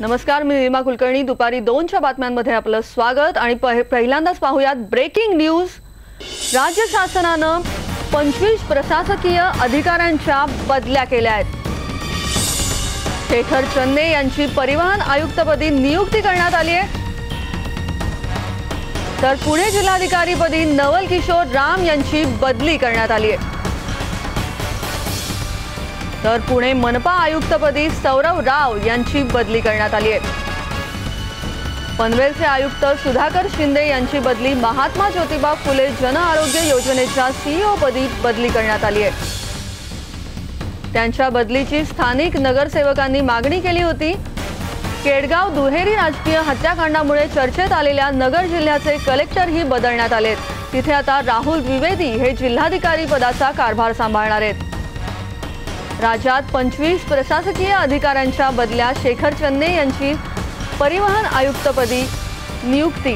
नमस्कार मी नीलिमा कुलकर्णी. दुपारी दोनच्या बातम्यांमध्ये आपलं स्वागत आणि पहिल्यांदाच पाहूयात ब्रेकिंग न्यूज राज्य शासनानं पंचवीस प्रशासकीय अधिकाऱ्यांच्या बदल्या केल्या आहेत. शेखर चन्ने यांची परिवहन आयुक्तपदी नियुक्ती करण्यात आली आहे. तर पुणे जिल्हाधिकारीपदी नवल किशोर राम यांची बदली करण्यात आली आहे. तर पुणे मनपा आयुक्तपदी सौरव राव यांची बदली करण्यात आली आहे. पनवेलचे आयुक्त सुधाकर शिंदे यांची बदली महात्मा ज्योतिबा फुले जन आरोग्य योजनेच्या सीईओ पदी बदली करण्यात आली आहे. त्यांच्या बदलीची स्थानिक नगरसेवकांनी मागणी केली होती. केडगाव दुहेरी राजकीय हत्याकांडामुळे चर्चेत आलेल्या नगर जिल्ह्याचे कलेक्टरही बदलण्यात आलेत. तिथे आता राहुल द्विवेदी हे जिल्हाधिकारी पदाचा कारभार सांभाळणार आहेत. राज्यात पंचवीस प्रशासकीय अधिकाऱ्यांच्या बदल्या शेखर चन्ने यांची परिवहन आयुक्तपदी नियुक्ती.